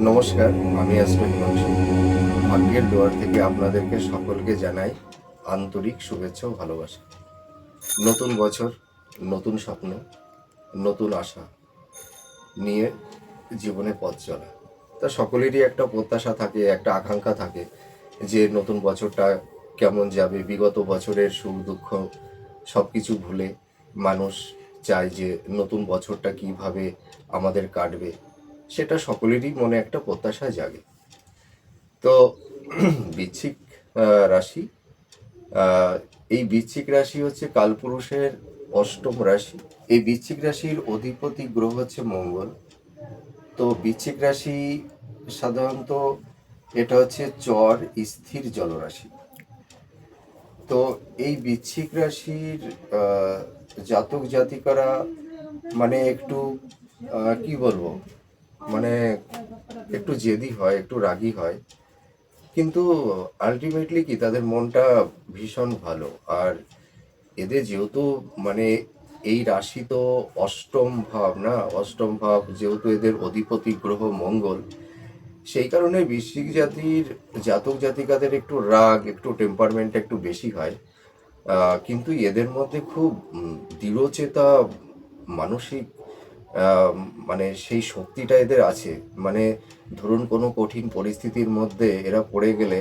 নমস্কার, আমি আসলে হিমাংশু ভাগ্যের দুয়ার থেকে আপনাদেরকে সকলকে জানাই আন্তরিক শুভেচ্ছা ও ভালোবাসা। নতুন বছর, নতুন স্বপ্ন, নতুন আশা নিয়ে জীবনে পথ চলা। তা সকলেরই একটা প্রত্যাশা থাকে, একটা আকাঙ্ক্ষা থাকে যে নতুন বছরটা কেমন যাবে। বিগত বছরের সুখ, দুঃখ সব কিছু ভুলে মানুষ চায় যে নতুন বছরটা কীভাবে আমাদের কাটবে। সেটা সকলেরই মনে একটা প্রত্যাশা জাগে। তো আহ, রাশি এই বৃশ্চিক রাশি হচ্ছে কালপুরুষের অষ্টম রাশি। এই বৃশ্চিক রাশির অধিপতি গ্রহ হচ্ছে মঙ্গল। তো বৃশ্চিক রাশি সাধারণত এটা হচ্ছে চর স্থির জলরাশি। তো এই বৃশ্চিক রাশির জাতক জাতিকারা মানে একটু কি বলব? মানে একটু জেদি হয়, একটু রাগী হয়। কিন্তু আলটিমেটলি কি, তাদের মনটা ভীষণ ভালো। আর এদের যেহেতু মানে এই রাশি তো অষ্টম ভাব না, অষ্টম ভাব যেহেতু এদের অধিপতি গ্রহ মঙ্গল, সেই কারণে বৃশ্চিক জাতির জাতক জাতিকাদের একটু রাগ, একটু টেম্পারমেন্ট একটু বেশি হয়। কিন্তু এদের মধ্যে খুব দৃঢ়চেতা মানসিক মানে সেই শক্তিটা এদের আছে। মানে ধরুন কোনো কঠিন পরিস্থিতির মধ্যে এরা পড়ে গেলে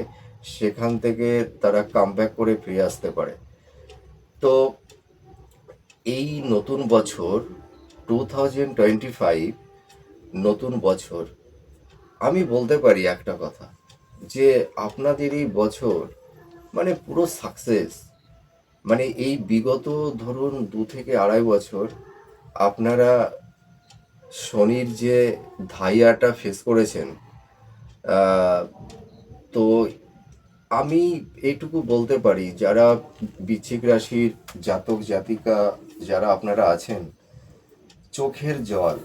সেখান থেকে তারা কামব্যাক করে ফিরে আসতে পারে। তো এই নতুন বছর টু থাউজেন্ড টোয়েন্টি ফাইভ নতুন বছর, আমি বলতে পারি একটা কথা যে আপনাদের এই বছর মানে পুরো সাকসেস মানে এই বিগত ধরুন দু থেকে আড়াই বছর আপনারা শনির যে ধাইয়াটা ফেস করেছেন তো আমি এইটুকু বলতে পারি, যারা বৃশ্চিক রাশির জাতক, জাতিকা যারা আপনারা আছেন, চোখের জল,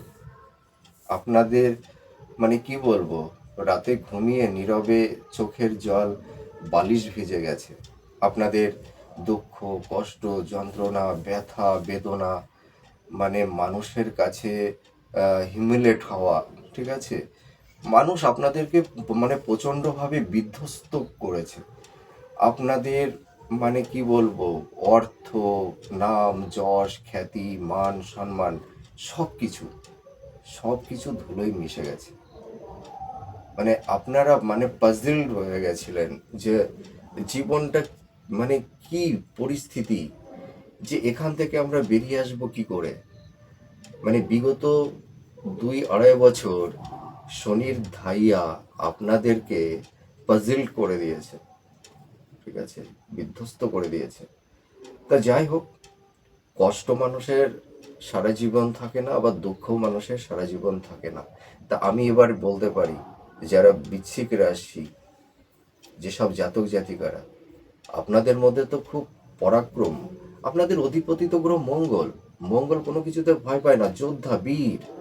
আপনাদের মানে কি বলব, রাতে ঘুমিয়ে নীরবে চোখের জল বালিশ ভিজে গেছে। আপনাদের দুঃখ, কষ্ট, যন্ত্রণা, ব্যথা, বেদনা মানে মানুষের কাছে হিউমিলেট হওয়া, ঠিক আছে? মানুষ আপনাদেরকে মানে প্রচণ্ডভাবে বিধ্বস্ত করেছে। আপনাদের মানে কি বলব, অর্থ, নাম, যশ, খ্যাতি, মান, সম্মান সব কিছু সব কিছু ধুলোয় মিশে গেছে। মানে আপনারা মানে পাজল হয়ে গেছিলেন যে জীবনটা মানে কি পরিস্থিতি, যে এখান থেকে আমরা বেরিয়ে আসব কি করে? মানে বিগত দুই আড়াই বছর শনির ধাইয়া আপনাদেরকে পাজল করে দিয়েছে। ঠিক আছে? বিধ্বস্ত করে দিয়েছে। তা যাই হোক, কষ্ট মানুষের সারা জীবন থাকে না, আবার দুঃখ মানুষের সারা জীবন থাকে না। তা আমি এবার বলতে পারি, যারা বিচ্ছিক রাশি, যেসব জাতক জাতিকারা, আপনাদের মধ্যে তো খুব পরাক্রম। আপনাদের অধিপতি তো গ্রহ মঙ্গল। মঙ্গল কোনো কিছুতে ভয় পায় না, যোদ্ধা, বীর।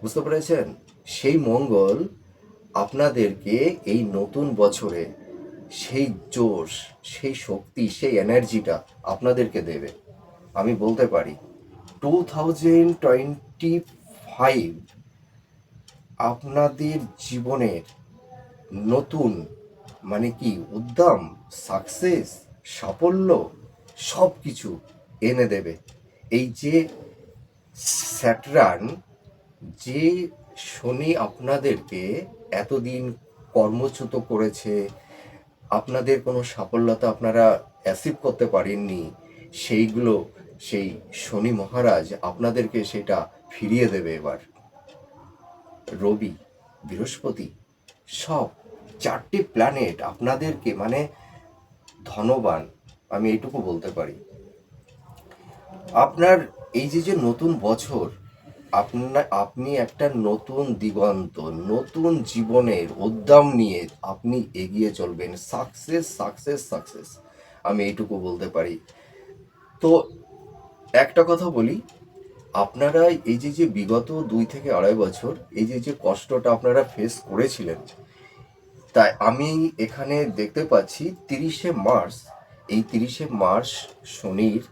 বুঝতে পেরেছেন? সেই মঙ্গল আপনাদেরকে এই নতুন বছরে সেই জোশ, সেই শক্তি, সেই এনার্জিটা আপনাদেরকে দেবে। আমি বলতে পারি, টু থাউজেন্ড টোয়েন্টি ফাইভ আপনাদের জীবনের নতুন মানে কি উদ্যম সাকসেস সাফল্য সব কিছু এনে দেবে। এই যে স্যাটার্ন যে শনি আপনাদেরকে এতদিন কর্মচ্যুত করেছে, আপনাদের কোনো সাফল্যতা আপনারা অ্যাসিভ করতে পারেননি, সেইগুলো সেই শনি মহারাজ আপনাদেরকে সেটা ফিরিয়ে দেবে এবার। রবি, বৃহস্পতি, সব চারটি প্ল্যানেট আপনাদেরকে মানে ধনবান, আমি এইটুকু বলতে পারি। আপনার এই যে যে নতুন বছর আপনার, আপনি একটা নতুন দিগন্ত, নতুন জীবনের উদ্যম নিয়ে আপনি এগিয়ে চলবেন। সাকসেস সাকসেস সাকসেস আমি এইটুকু বলতে পারি। তো একটা কথা বলি, আপনারা এই যে যে বিগত দুই থেকে আড়াই বছর, এই যে যে কষ্টটা আপনারা ফেস করেছিলেন তাই আমি এখানে দেখতে পাচ্ছি তিরিশে মার্চ, এই তিরিশে মার্চ শনির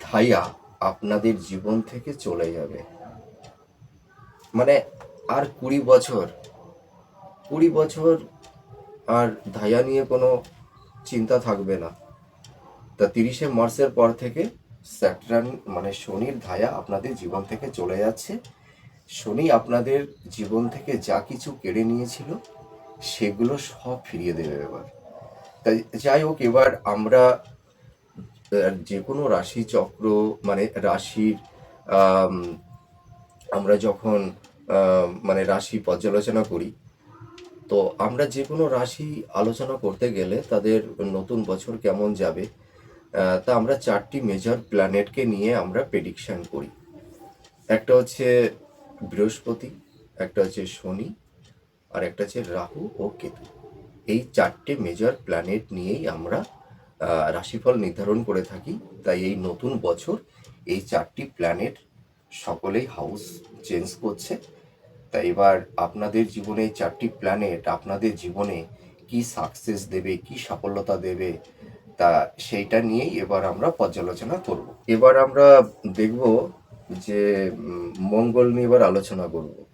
ধাইয়া আপনাদের জীবন থেকে চলে যাবে। মানে আর কুড়ি বছর কুড়ি বছর আর ধায়া নিয়ে কোনো চিন্তা থাকবে না। তা তিরিশে মার্চের পর থেকে স্যাটার্ন মানে শনির ধায়া আপনাদের জীবন থেকে চলে যাচ্ছে। শনি আপনাদের জীবন থেকে যা কিছু কেড়ে নিয়েছিল, সেগুলো সব ফিরিয়ে দেবে এবার। তাই যাই হোক, এবার আমরা যে কোনো রাশি চক্র মানে রাশির আমরা যখন মানে রাশি পর্যালোচনা করি। তো আমরা যে কোনো রাশি আলোচনা করতে গেলে তাদের নতুন বছর কেমন যাবে তা আমরা চারটি মেজর প্ল্যানেটকে নিয়ে আমরা প্রেডিকশান করি। একটা হচ্ছে বৃহস্পতি, একটা হচ্ছে শনি, আর একটা হচ্ছে রাহু ও কেতু। এই চারটে মেজর প্ল্যানেট নিয়েই আমরা রাশিফল নির্ধারণ করে থাকি। তাই এই নতুন বছর এই চারটি প্ল্যানেট সকলেই হাউস চেঞ্জ করছে। তাই এবার আপনাদের জীবনে চারটি প্ল্যানেট আপনাদের জীবনে কি সাকসেস দেবে, কি সফলতা দেবে, তা সেইটা নিয়েই এবার আমরা পর্যালোচনা করব। এবার আমরা দেখব যে মঙ্গল নিয়ে এবার আলোচনা করব।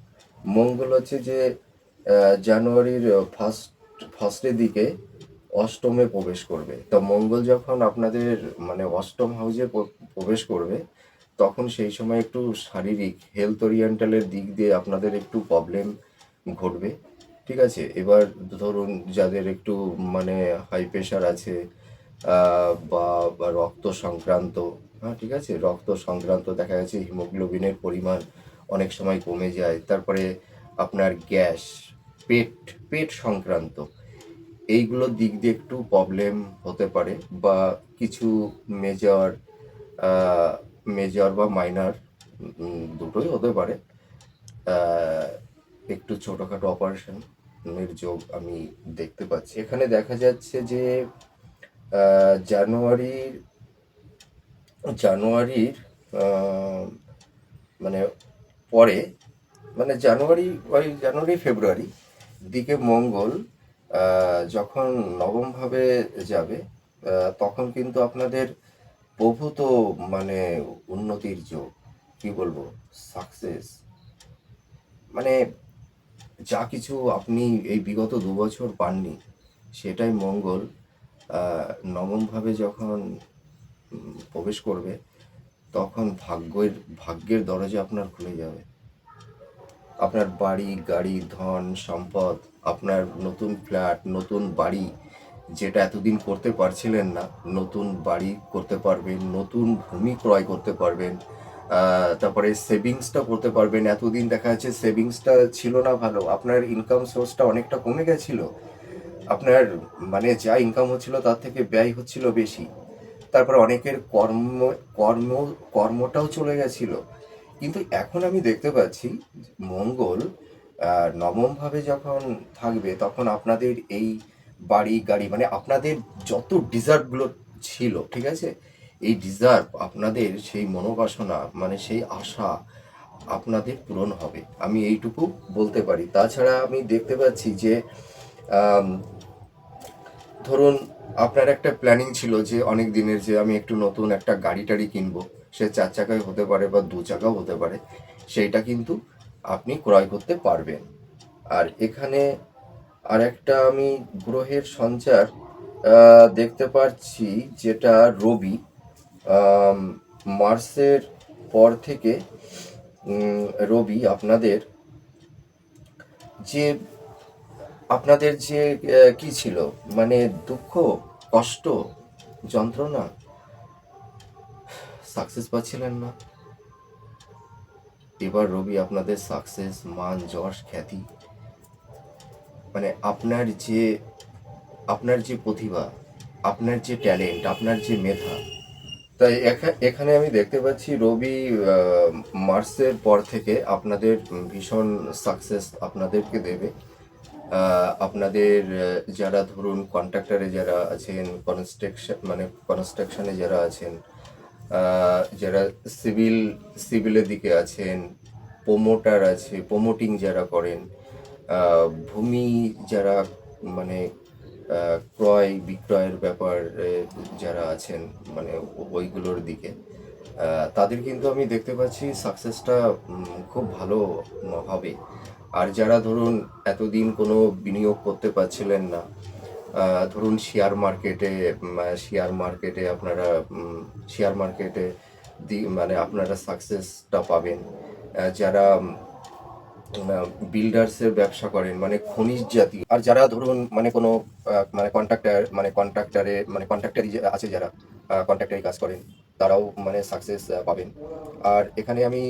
মঙ্গল হচ্ছে যে জানুয়ারির ফার্স্ট ফার্স্টের দিকে অষ্টমে প্রবেশ করবে। তো মঙ্গল যখন আপনাদের মানে অষ্টম হাউসে প- প্রবেশ করবে তখন সেই সময় একটু শারীরিক হেলথ ওরিয়েন্টালের দিক দিয়ে আপনাদের একটু প্রবলেম ঘটবে, ঠিক আছে? এবার ধরুন যাদের একটু মানে হাই প্রেশার আছে বা রক্ত সংক্রান্ত হ্যাঁ ঠিক আছে? রক্ত সংক্রান্ত দেখা গেছে হিমোগ্লোবিনের পরিমাণ অনেক সময় কমে যায়। তারপরে আপনার গ্যাস, পেট পেট সংক্রান্ত এইগুলোর দিক দিয়ে একটু প্রবলেম হতে পারে বা কিছু মেজর মেজর বা মাইনার দুটোই হতে পারে। একটু ছোটোখাটো অপারেশন এর যোগ আমি দেখতে পাচ্ছি। এখানে দেখা যাচ্ছে যে জানুয়ারির জানুয়ারির মানে পরে মানে জানুয়ারি, ওই জানুয়ারি, ফেব্রুয়ারি দিকে মঙ্গল যখন নবমভাবে যাবে তখন কিন্তু আপনাদের প্রভূত মানে উন্নতির যোগ, কি বলব? সাকসেস মানে যা কিছু আপনি এই বিগত দু বছর পাননি, সেটাই মঙ্গল। নবমভাবে যখন প্রবেশ করবে, তখন ভাগ্যের ভাগ্যের দরজা আপনার খুলে যাবে। আপনার বাড়ি, গাড়ি, ধন, সম্পদ, আপনার নতুন ফ্ল্যাট নতুন বাড়ি যেটা এতদিন করতে পারছিলেন না, নতুন বাড়ি করতে পারবেন, নতুন ভূমি ক্রয় করতে পারবেন তারপরে সেভিংসটা করতে পারবেন। এতদিন দেখা যাচ্ছে সেভিংসটা ছিল না ভালো। আপনার ইনকাম সোর্সটা অনেকটা কমে গেছিল। আপনার মানে যা ইনকাম হচ্ছিল তার থেকে ব্যয় হচ্ছিল বেশি। তারপরে অনেকের কর্ম কর্ম, কর্মটাও চলে গেছিল। কিন্তু এখন আমি দেখতে পাচ্ছি, মঙ্গল নবমভাবে যখন থাকবে, তখন আপনাদের এই বাড়ি, গাড়ি মানে আপনাদের যত ডিজার্ভগুলো ছিল, ঠিক আছে? এই ডিজার্ভ আপনাদের সেই মনোবাসনা মানে সেই আশা আপনাদের পূরণ হবে। আমি এইটুকু বলতে পারি। তাছাড়া আমি দেখতে পাচ্ছি যে ধরুন আপনার একটা প্ল্যানিং ছিল যে, অনেক দিনের যে আমি একটু নতুন একটা গাড়ি টাড়ি কিনবো। সে চার চাকায় হতে পারে বা দু চাকাও হতে পারে। সেইটা কিন্তু আপনি ক্রয় করতে পারবেন। আর এখানে আর একটা আমি গ্রহের সঞ্চার দেখতে পাচ্ছি যেটা রবি আম, মার্চের পর থেকে রবি আপনাদের যে আপনাদের যে কি ছিল? মানে দুঃখ কষ্ট যন্ত্রণা? সাকসেস পাচ্ছিলেন না। এবার রবি আপনাদের সাকসেস মান যশ খ্যাতি মানে আপনার যে আপনার যে প্রতিভা, আপনার যে ট্যালেন্ট, আপনার যে মেধা, তাই এখা- এখানে আমি দেখতে পাচ্ছি রবি মার্চের পর থেকে আপনাদের ভীষণ সাকসেস আপনাদেরকে দেবে। আপনাদের যারা ধরুন কন্ট্রাক্টরে যারা আছেন কনস্ট্রাকশন মানে কনস্ট্রাকশনে যারা আছেন যারা সিভিল সিভিলের দিকে আছেন প্রোমোটার আছে প্রোমোটিং যারা করেন ভূমি যারা মানে ক্রয়, বিক্রয়ের ব্যাপার যারা আছেন মানে ওইগুলোর দিকে তাদের কিন্তু আমি দেখতে পাচ্ছি সাকসেসটা খুব ভালো হবে। আর যারা ধরুন এতদিন কোনো বিনিয়োগ করতে পারছিলেন না ধরুন শেয়ার মার্কেটে শেয়ার মার্কেটে আপনারা শেয়ার মার্কেটে মানে আপনারা সাকসেসটা পাবেন। যারা বিল্ডার্সের ব্যবসা করেন মানে খনিজ জাতীয়। আর যারা ধরুন মানে কোনো মানে কন্ট্রাক্টর মানে কন্ট্রাক্টারে মানে কন্ট্রাক্টারি আছে যারা কন্ট্রাক্টারি কাজ করেন, তারাও মানে সাকসেস পাবেন। আর এখানে আমি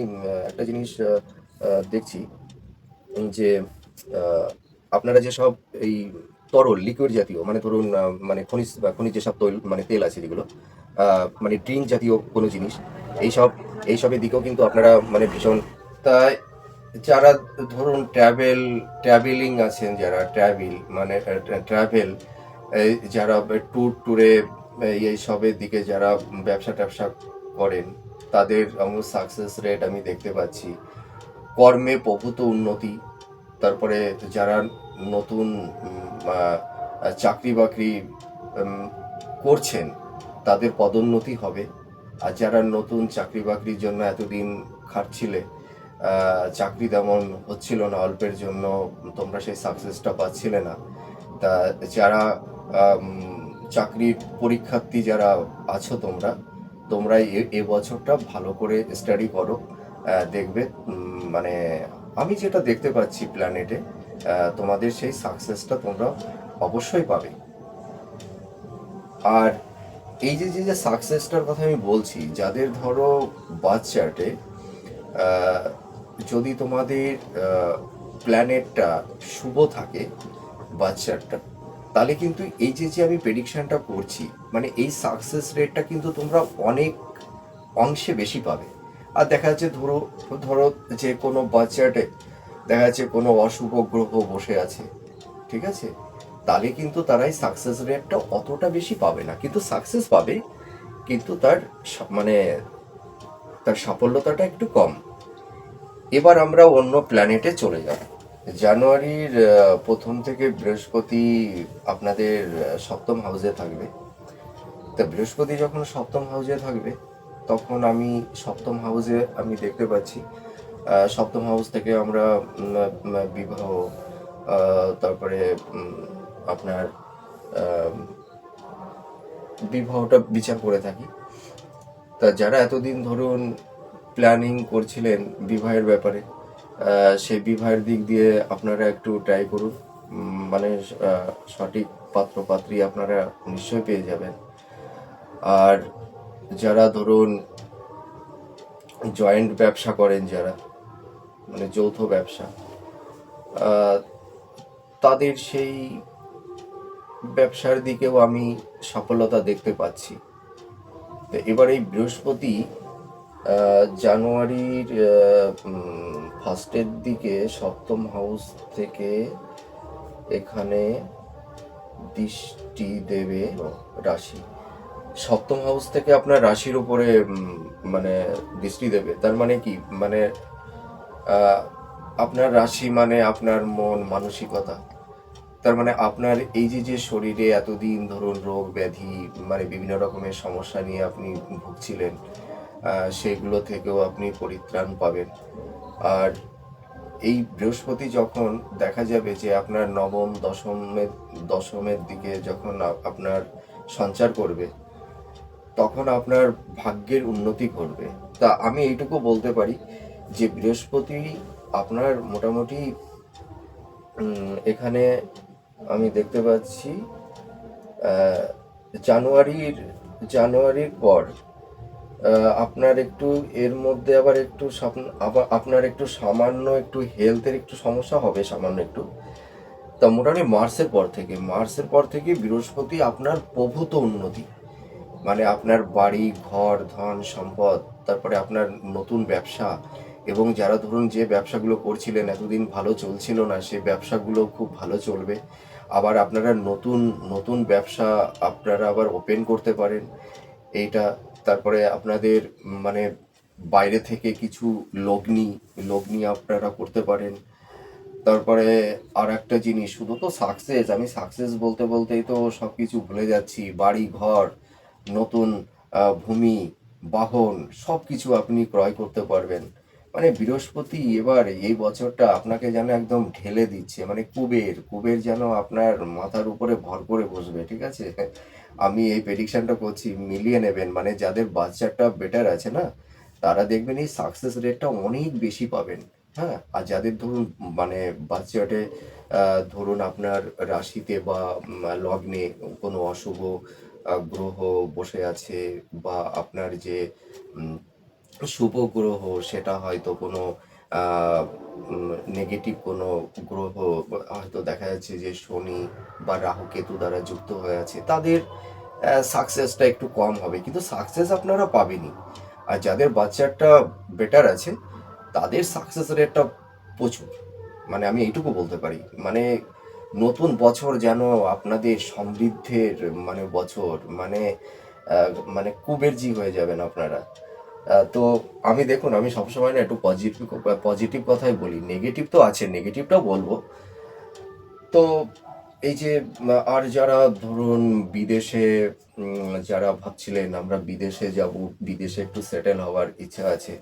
একটা জিনিস দেখছি, যে আপনারা যেসব এই তরল লিকুইড জাতীয় মানে ধরুন মানে খনিজ খনিজ যেসব তৈল মানে তেল আছে যেগুলো মানে ড্রিঙ্ক জাতীয় কোনো জিনিস এইসব এইসবের দিকেও কিন্তু আপনারা মানে ভীষণ, তাই যারা ধরুন ট্রাভেল ট্রাভেলিং আছেন যারা ট্রাভেল মানে ট্রাভেল যারা ট্যুর ট্যুরে এই সবের দিকে যারা ব্যবসা ট্যাবসা করেন, তাদের আমার সাকসেস রেট আমি দেখতে পাচ্ছি। কর্মে প্রভূত উন্নতি, তারপরে যারা নতুন চাকরি বাকরি করছেন, তাদের পদোন্নতি হবে। আর যারা নতুন চাকরি বাকরির জন্য এতদিন খাটছিলে চাকরি তেমন হচ্ছিল না অল্পের জন্য, তোমরা সেই সাকসেসটা পাচ্ছিলে না। তা যারা চাকরির পরীক্ষার্থী যারা আছো তোমরা তোমরা এ- বছরটা ভালো করে স্টাডি করো। দেখবে মানে আমি যেটা দেখতে পাচ্ছি প্ল্যানেটে তোমাদের সেই সাকসেসটা তোমরা অবশ্যই পাবে। আর এই যে যে সাকসেসটার কথা আমি বলছি, যাদের ধরো বার্থ চার্টে যদি তোমাদের প্ল্যানেটটা শুভ থাকে বার্থ চার্টটা তাহলে কিন্তু এই যে যে আমি প্রেডিকশানটা করছি মানে এই সাকসেস রেটটা কিন্তু তোমরা অনেক অংশে বেশি পাবে। আর দেখা যাচ্ছে ধরো ধরো যে কোনো বাচ্চাটে, দেখা যাচ্ছে কোনো অশুভ গ্রহ বসে আছে, ঠিক আছে? তাহলে কিন্তু তারাই সাকসেস রেটটা অতটা বেশি পাবে না। কিন্তু সাকসেস পাবে, কিন্তু তার মানে তার সাফল্যতাটা একটু কম। এবার আমরা অন্য প্ল্যানেটে চলে যাব। জানুয়ারির প্রথম থেকে বৃহস্পতি আপনাদের সপ্তম হাউসে থাকবে। তা বৃহস্পতি যখন সপ্তম হাউসে থাকবে, তখন আমি সপ্তম হাউসে আমি দেখতে পাচ্ছি সপ্তম হাউস থেকে আমরা বিবাহ তারপরে আপনার বিবাহটা বিচার করে থাকি। তা যারা এতদিন ধরুন প্ল্যানিং করছিলেন বিবাহের ব্যাপারে সেই বিবাহের দিক দিয়ে আপনারা একটু ট্রাই করুন। মানে সঠিক পাত্র পাত্রী আপনারা নিশ্চয়ই পেয়ে যাবেন। আর যারা ধরুন জয়েন্ট ব্যবসা করেন যারা মানে যৌথ ব্যবসা তাদের সেই ব্যবসার দিকেও আমি সফলতা দেখতে পাচ্ছি। তো এবার এই বৃহস্পতি জানুয়ারির ফার্স্টের দিকে সপ্তম হাউস থেকে এখানে দৃষ্টি দেবে রাশি। সপ্তম হাউস থেকে আপনার রাশির উপরে মানে দৃষ্টি দেবে। তার মানে কি? মানে আপনার রাশি মানে আপনার মন, মানসিকতা। তার মানে আপনার এই যে যে শরীরে এতদিন ধরুন রোগ ব্যাধি মানে বিভিন্ন রকমের সমস্যা নিয়ে আপনি ভুগছিলেন সেগুলো থেকেও আপনি পরিত্রাণ পাবেন। আর এই বৃহস্পতি যখন দেখা যাবে যে আপনার নবম, দশমের দশমের দিকে যখন আপনার সঞ্চার করবে, তখন আপনার ভাগ্যের উন্নতি ঘটবে। তা আমি এইটুকু বলতে পারি যে বৃহস্পতি আপনার মোটামুটি এখানে আমি দেখতে পাচ্ছি জানুয়ারির জানুয়ারির পর আপনার একটু এর মধ্যে আবার একটু আবার আপনার একটু সামান্য একটু হেলথের একটু সমস্যা হবে, সামান্য একটু। তা মোটামুটি মার্চের পর থেকে, মার্চের পর থেকে বৃহস্পতি আপনার প্রভূত উন্নতি। মানে আপনার বাড়ি, ঘর, ধন, সম্পদ, তারপরে আপনার নতুন ব্যবসা এবং যারা ধরুন যে ব্যবসাগুলো করছিলেন, এতদিন ভালো চলছিল না সেই ব্যবসাগুলো খুব ভালো চলবে। আবার আপনারা নতুন নতুন ব্যবসা আপনারা আবার ওপেন করতে পারেন। এইটা তারপরে আপনাদের মানে বাইরে থেকে কিছু লগ্নি লগ্নি আপনারা করতে পারেন। তারপরে আর একটা জিনিস, শুধু তো সাকসেস আমি সাকসেস বলতে বলতেই তো সব কিছু ভুলে যাচ্ছি। বাড়ি, ঘর, নতুন ভূমি, বাহন সব কিছু আপনি ক্রয় করতে পারবেন। মানে বৃহস্পতি এবার এই বছরটা আপনাকে যেন একদম ঢেলে দিচ্ছে। মানে কুবের কুবের যেন আপনার মাথার উপরে ভর করে বসবে, ঠিক আছে? আমি এই প্রেডিকশনটা করছি, মিলিয়ে নেবেন। মানে যাদের বাচ্চাটা বেটার আছে না, তারা দেখবেন এই সাকসেস রেটটা অনেক বেশি পাবেন। হ্যাঁ? আর যাদের ধরুন মানে বাচ্চাটে ধরুন আপনার রাশিতে বা লগ্নে কোনো অশুভ গ্রহ বসে আছে বা আপনার যে শুভ গ্রহ, সেটা হয়তো কোনো নেগেটিভ কোনো গ্রহ, হয়তো দেখা যাচ্ছে যে শনি বা রাহু কেতু দ্বারা যুক্ত হয়ে আছে, তাদের সাকসেসটা একটু কম হবে। কিন্তু সাকসেস আপনারা পাবেনই। আর যাদের বাচ্চাটা বেটার আছে, তাদের সাকসেস রেটটা প্রচুর। মানে আমি এইটুকু বলতে পারি। মানে নতুন বছর যেন আপনাদের সমৃদ্ধের মানে বছর মানে মানে কুবেরজি হয়ে যাবেন আপনারা। তো আমি দেখুন, আমি সবসময় না একটু পজিটিভ পজিটিভ কথাই বলি। নেগেটিভ তো আছে নেগেটিভটাও বলব। তো এই যে আর যারা ধরুন বিদেশে যারা ভাবছিলেন আমরা বিদেশে যাব, বিদেশে একটু সেটেল হওয়ার ইচ্ছা আছে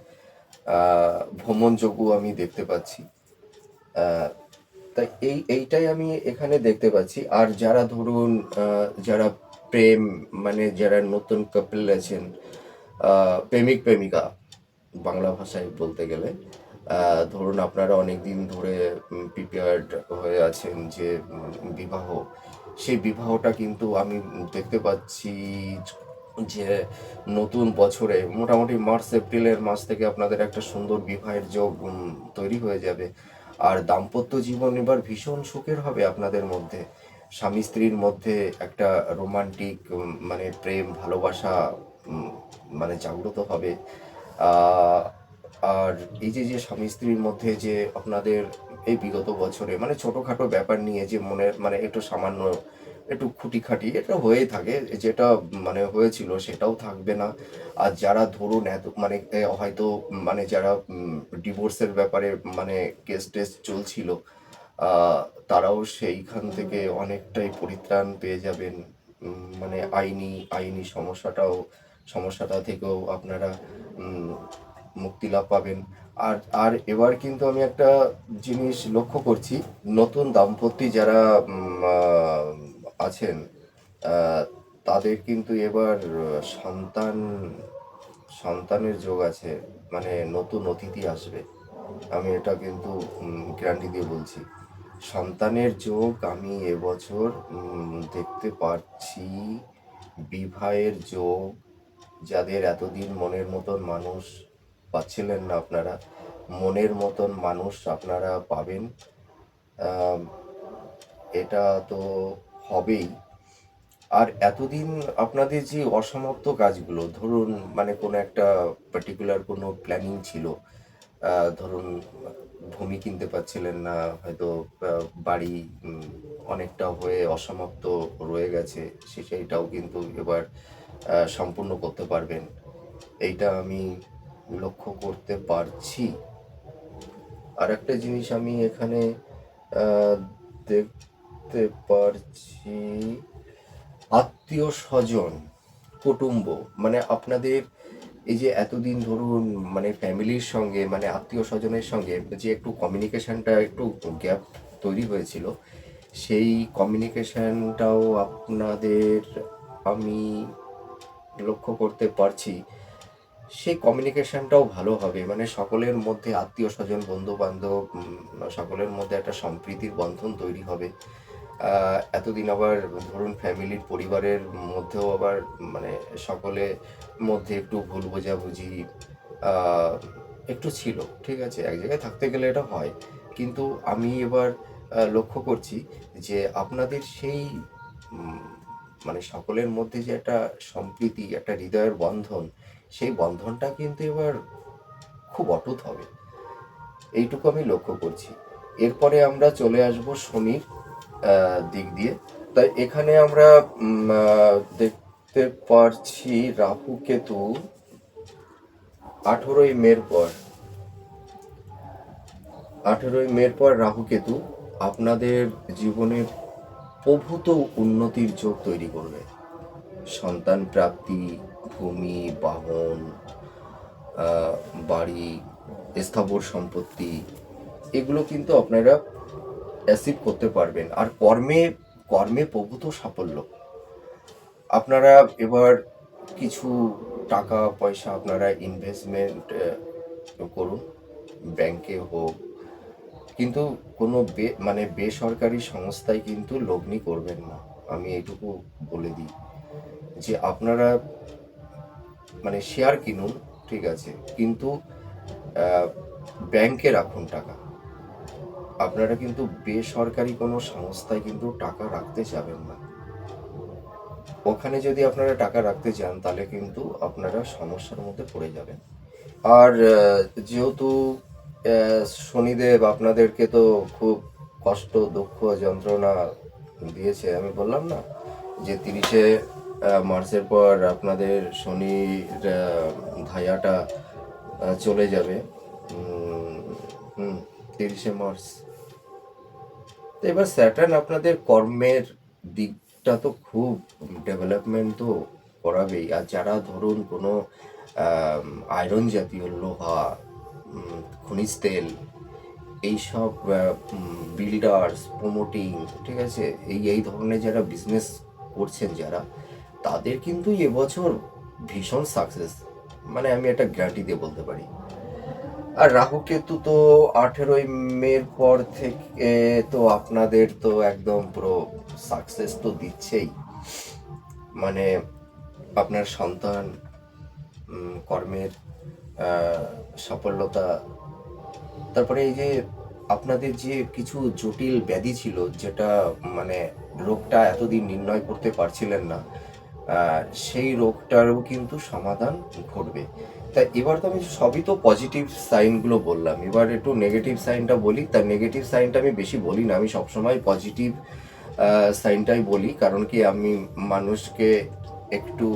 ভ্রমণযোগ্য আমি দেখতে পাচ্ছি। তাই এই, এইটাই আমি এখানে দেখতে পাচ্ছি। আর যারা ধরুন যারা প্রেম মানে যারা নতুন কাপল আছেন প্রেমিক প্রেমিকা বাংলা ভাষায় বলতে গেলে। ধরুন আপনারা অনেক দিন ধরে প্রিপেয়ার্ড হয়ে আছেন যে বিবাহ। সেই বিবাহটা কিন্তু আমি দেখতে পাচ্ছি যে, নতুন বছরে, মোটামুটি মার্চ, এপ্রিলের মাস থেকে আপনাদের একটা সুন্দর বিবাহের যোগ তৈরি হয়ে যাবে। আর দাম্পত্য জীবন এবার ভীষণ সুখের হবে আপনাদের মধ্যে। স্বামী স্ত্রীর মধ্যে একটা রোমান্টিক মানে প্রেম, ভালোবাসা মানে জাগ্রত হবে। আর এই যে যে স্বামী স্ত্রীর মধ্যে যে আপনাদের এই বিগত বছরে মানে ছোটোখাটো ব্যাপার নিয়ে যে মনের মানে একটু সামান্য একটু খুঁটিখাটি এটা হয়েই থাকে, যেটা মানে হয়েছিল সেটাও থাকবে না। আর যারা ধরুন এত মানে হয়তো মানে যারা ডিভোর্সের ব্যাপারে মানে কেস টেস চলছিল তারাও সেইখান থেকে অনেকটাই পরিত্রাণ পেয়ে যাবেন। মানে আইনি আইনি সমস্যাটাও সমস্যাটা থেকেও আপনারা মুক্তি লাভ পাবেন। আর আর এবার কিন্তু আমি একটা জিনিস লক্ষ্য করছি, নতুন দাম্পত্য যারা আছেন তাদের কিন্তু এবার সন্তান, সন্তানের যোগ আছে মানে নতুন অতিথি আসবে। আমি এটা কিন্তু গ্যারান্টি দিয়ে বলছি। সন্তানের যোগ আমি এবছর দেখতে পাচ্ছি বিবাহের যোগ যাদের এতদিন মনের মতন মানুষ পাচ্ছিলেন না আপনারা, মনের মতন মানুষ আপনারা পাবেন। এটা তো হবেই। আর এতদিন আপনাদের যে অসমাপ্ত কাজগুলো, ধরুন মানে কোনো একটা পার্টিকুলার কোনো প্ল্যানিং ছিল ধরুন ভূমি কিনতে পারছিলেন না, হয়তো বাড়ি অনেকটা হয়ে অসমাপ্ত রয়ে গেছে, সে সেইটাও কিন্তু এবার সম্পূর্ণ করতে পারবেন। এইটা আমি লক্ষ্য করতে পারছি। আর একটা জিনিস আমি এখানে দেখতে পারছি। আত্মীয় স্বজন, কুটুম্ব মানে আপনাদের এই যে এতদিন ধরুন মানে ফ্যামিলির সঙ্গে মানে আত্মীয় স্বজনের সঙ্গে যে একটু কমিউনিকেশানটা একটু গ্যাপ তৈরি হয়েছিল, সেই কমিউনিকেশানটাও আপনাদের আমি লক্ষ্য করতে পারছি, সেই কমিউনিকেশনটাও ভালো হবে। মানে সকলের মধ্যে আত্মীয় স্বজন বন্ধু বান্ধব সকলের মধ্যে একটা সম্প্রীতির বন্ধন তৈরি হবে। এতদিন আবার ধরুন ফ্যামিলির পরিবারের মধ্যেও আবার মানে সকলে মধ্যে একটু ভুল বোঝাবুঝি একটু ছিল, ঠিক আছে? এক জায়গায় থাকতে গেলে এটা হয়। কিন্তু আমি এবার লক্ষ্য করছি যে আপনাদের সেই মানে সকলের মধ্যে যে একটা সম্প্রীতি, একটা হৃদয়ের বন্ধন, সেই বন্ধনটা কিন্তু এবার খুব অটুট হবে। এইটুকু আমি লক্ষ্য করছি। এরপরে আমরা চলে আসব শনির দিক দিয়ে। তাই এখানে আমরা দেখতে পারছি রাহু কেতু আঠেরোই মের পর, আঠেরোই মের পর রাহু কেতু। আপনাদের জীবনের প্রভূত উন্নতির যোগ তৈরি করবে। সন্তান প্রাপ্তি, ভূমি, বাহন বাড়ি, স্থাবর সম্পত্তি, এগুলো কিন্তু আপনারা অ্যাসিভ করতে পারবেন। আর কর্মে কর্মে প্রভূত সাফল্য। আপনারা এবার কিছু টাকা, পয়সা আপনারা ইনভেস্টমেন্ট করুন। ব্যাংকে হোক কিন্তু কোনো মানে বেসরকারি সংস্থায় কিন্তু লগ্নি করবেন না। আমি এইটুকু বলে দিই যে আপনারা মানে শেয়ার কিনুন, ঠিক আছে, কিন্তু ব্যাংকে রাখুন টাকা। আপনারা কিন্তু বেসরকারি কোনো সংস্থায় কিন্তু টাকা রাখতে যাবেন না। ওখানে যদি আপনারা টাকা রাখতে চান তাহলে কিন্তু আপনারা সমস্যার মধ্যে পড়ে যাবেন। আর যেহেতু শনিদেব আপনাদেরকে তো খুব কষ্ট, দুঃখ, যন্ত্রণা দিয়েছে। আমি বললাম না যে তিরিশে মার্চের পর আপনাদের শনির ধায়াটা চলে যাবে। তিরিশে মার্চ। তো এবার স্যাটার্ন আপনাদের কর্মের দিকটা তো খুব ডেভেলপমেন্ট তো করাবেই। আর যারা ধরুন কোনো আয়রন জাতীয় লোহা খনিজ তেল, এইসব বিল্ডার্স, প্রমোটিং, ঠিক আছে? এই এই ধরনের যারা বিজনেস করছেন যারা, তাদের কিন্তু এবছর ভীষণ সাকসেস মানে আমি একটা গ্যারান্টি দিয়ে বলতে পারি। আর রাহু কেতু তো আঠেরোই মের পর থেকে তো আপনাদের তো একদম পুরো সাকসেস তো দিচ্ছেই। মানে আপনার সন্তান কর্মের সাফল্যতা তারপরে এই যে আপনাদের যে কিছু জটিল ব্যাধি ছিল, যেটা মানে রোগটা এতদিন নির্ণয় করতে পারছিলেন না সেই রোগটারও কিন্তু সমাধান ঘটবে। তা এবার তো আমি সবই তো পজিটিভ সাইনগুলো বললাম। এবার একটু নেগেটিভ সাইনটা বলি। তার নেগেটিভ সাইনটা আমি বেশি বলি না। আমি সবসময় পজিটিভ সাইনটাই বলি। কারণ কি আমি মানুষকে একটু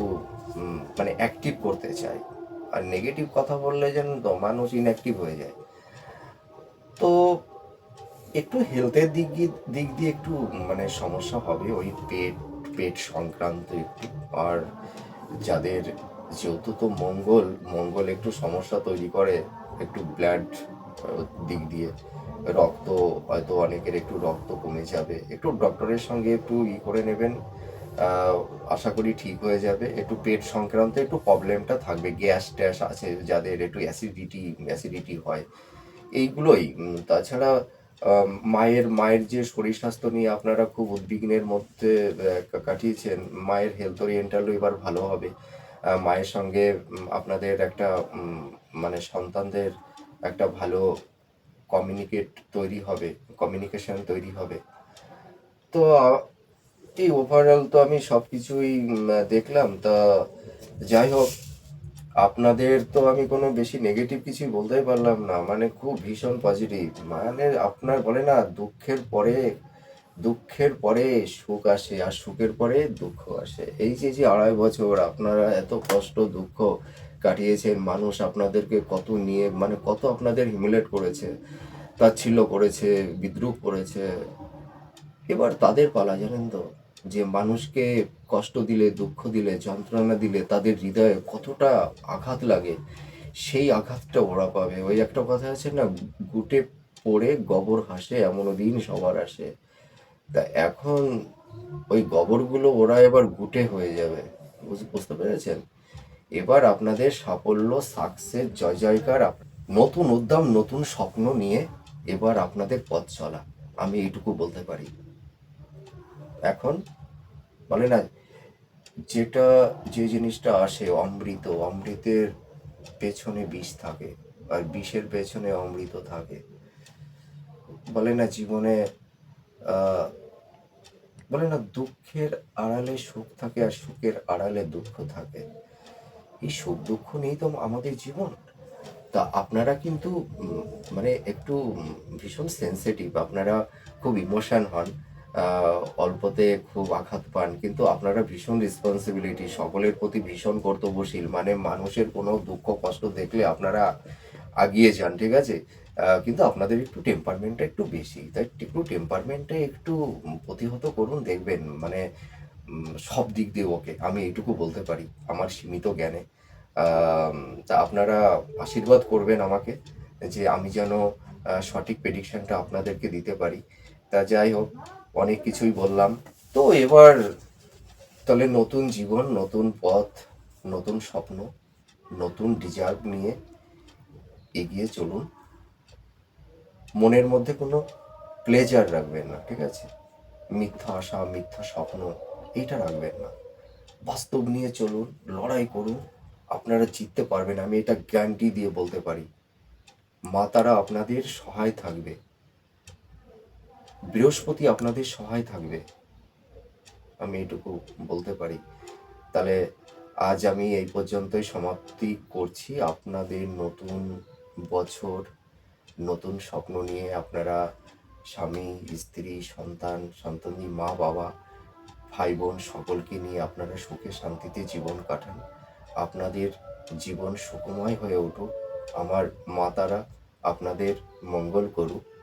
মানে অ্যাক্টিভ করতে চাই। আর নেগেটিভ কথা বললে যেন মানুষ ইনঅ্যাক্টিভ হয়ে যায়। তো একটু হেলথের দিক দিক দিয়ে একটু মানে সমস্যা হবে ওই পেট পেট সংক্রান্ত একটু। আর যাদের যেহেতু তো মঙ্গল মঙ্গল একটু সমস্যা তৈরি করে একটু ব্লাড দিক দিয়ে। রক্ত হয়তো অনেকের একটু রক্ত কমে যাবে। একটু ডক্টরের সঙ্গে একটু ই করে নেবেন। আশা করি ঠিক হয়ে যাবে। একটু পেট সংক্রান্ত একটু প্রবলেমটা থাকবে, গ্যাস ট্যাস আছে যাদের একটু অ্যাসিডিটি অ্যাসিডিটি হয়। এইগুলোই তাছাড়া মায়ের মায়ের যে শরীর স্বাস্থ্য নিয়ে আপনারা খুব উদ্বিগ্নের মধ্যে কাটিয়েছেন, মায়ের হেলথ ওরিয়েন্টালও এবার ভালো হবে। মায়ের সঙ্গে আপনাদের একটা মানে সন্তানদের একটা ভালো কমিউনিকেট তৈরি হবে কমিউনিকেশন তৈরি হবে। তো এই ওভারঅল তো আমি সব কিছুই দেখলাম। তা যাই হোক, আপনাদের তো আমি কোনো বেশি নেগেটিভ কিছুই বলতেই পারলাম না। মানে খুব ভীষণ পজিটিভ মানে আপনার বলে না, দুঃখের পরে দুঃখের পরে সুখ আসে আর সুখের পরে দুঃখ আসে। এই যে যে আড়াই বছর আপনারা এত কষ্ট, দুঃখ কাটিয়েছেন, মানুষ আপনাদেরকে কত নিয়ে মানে কত আপনাদের হিমিলেট করেছে, তাচ্ছিল্য করেছে, বিদ্রুপ করেছে, এবার তাদের পালা জানেন তো। যে মানুষকে কষ্ট দিলে, দুঃখ দিলে, যন্ত্রণা দিলে তাদের হৃদয়ে কতটা আঘাত লাগে, সেই আঘাতটা ওরা পাবে। ওই একটা কথা আছে না, গুটে পড়ে গবর হাসে, এমনও দিন সবার আসে। তা এখন ওই গবরগুলো ওরা এবার গুটে হয়ে যাবে। বুঝ- বুঝতে পেরেছেন? এবার আপনাদের সাফল্য সাকসেস জয় জয়কার নতুন উদ্যম, নতুন স্বপ্ন নিয়ে এবার আপনাদের পথ চলা। আমি এইটুকু বলতে পারি। এখন বলে না, যেটা, যে জিনিসটা আসে অমৃত, অমৃতের পেছনে বিষ থাকে আর বিষের পেছনে অমৃত থাকে। বলে না, জীবনে বলে না, দুঃখের আড়ালে সুখ থাকে আর সুখের আড়ালে দুঃখ থাকে। এই সুখ দুঃখ নিয়েই তো আমাদের জীবন। তা আপনারা কিন্তু মানে একটু ভীষণ সেনসিটিভ আপনারা খুব ইমোশন হন। অল্পতে খুব আঘাত পান। কিন্তু আপনারা ভীষণ রেসপন্সিবিলিটি সকলের প্রতি ভীষণ কর্তব্যশীল। মানে মানুষের কোনো দুঃখ, কষ্ট দেখলে আপনারা আগিয়ে যান, ঠিক আছে? কিন্তু আপনাদের একটু টেম্পারমেন্টটা একটু বেশি। তাই একটু টেম্পারমেন্টটা একটু প্রতিহত করুন, দেখবেন মানে সব দিক দিয়ে ওকে আমি এইটুকু বলতে পারি, আমার সীমিত জ্ঞানে। তা আপনারা আশীর্বাদ করবেন আমাকে যে আমি যেন সঠিক প্রেডিকশনটা আপনাদেরকে দিতে পারি। তা যাই হোক অনেক কিছুই বললাম। তো এবার তাহলে নতুন জীবন, নতুন পথ, নতুন স্বপ্ন, নতুন ডিজার্ভ নিয়ে এগিয়ে চলুন। মনের মধ্যে কোনো প্লেজার রাখবেন না, ঠিক আছে? মিথ্যা আশা, মিথ্যা স্বপ্ন, এইটা রাখবেন না। বাস্তব নিয়ে চলুন, লড়াই করুন। আপনারা জিততে পারবেন, আমি এটা গ্যারান্টি দিয়ে বলতে পারি। মা তারা আপনাদের সহায় থাকবে। বৃহস্পতি আপনাদের সহায় থাকবে। আমি এটুকু বলতে পারি। তাহলে আজ আমি এই পর্যন্তই সমাপ্তি করছি। আপনাদের নতুন বছর, নতুন স্বপ্ন নিয়ে আপনারা স্বামী, স্ত্রী, সন্তান সন্তানী মা, বাবা ভাই বোন সকলকে নিয়ে আপনারা সুখে শান্তিতে জীবন কাটান। আপনাদের জীবন সুখময় হয়ে উঠুক। আমার মা তারা আপনাদের মঙ্গল করুক।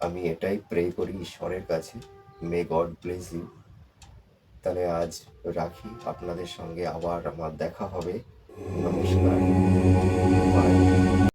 আমি এটাই প্রে করি ঈশ্বরের কাছে। মে গড ব্লেস ইউ তাহলে আজ রাখি। আপনাদের সঙ্গে আবার আমার দেখা হবে।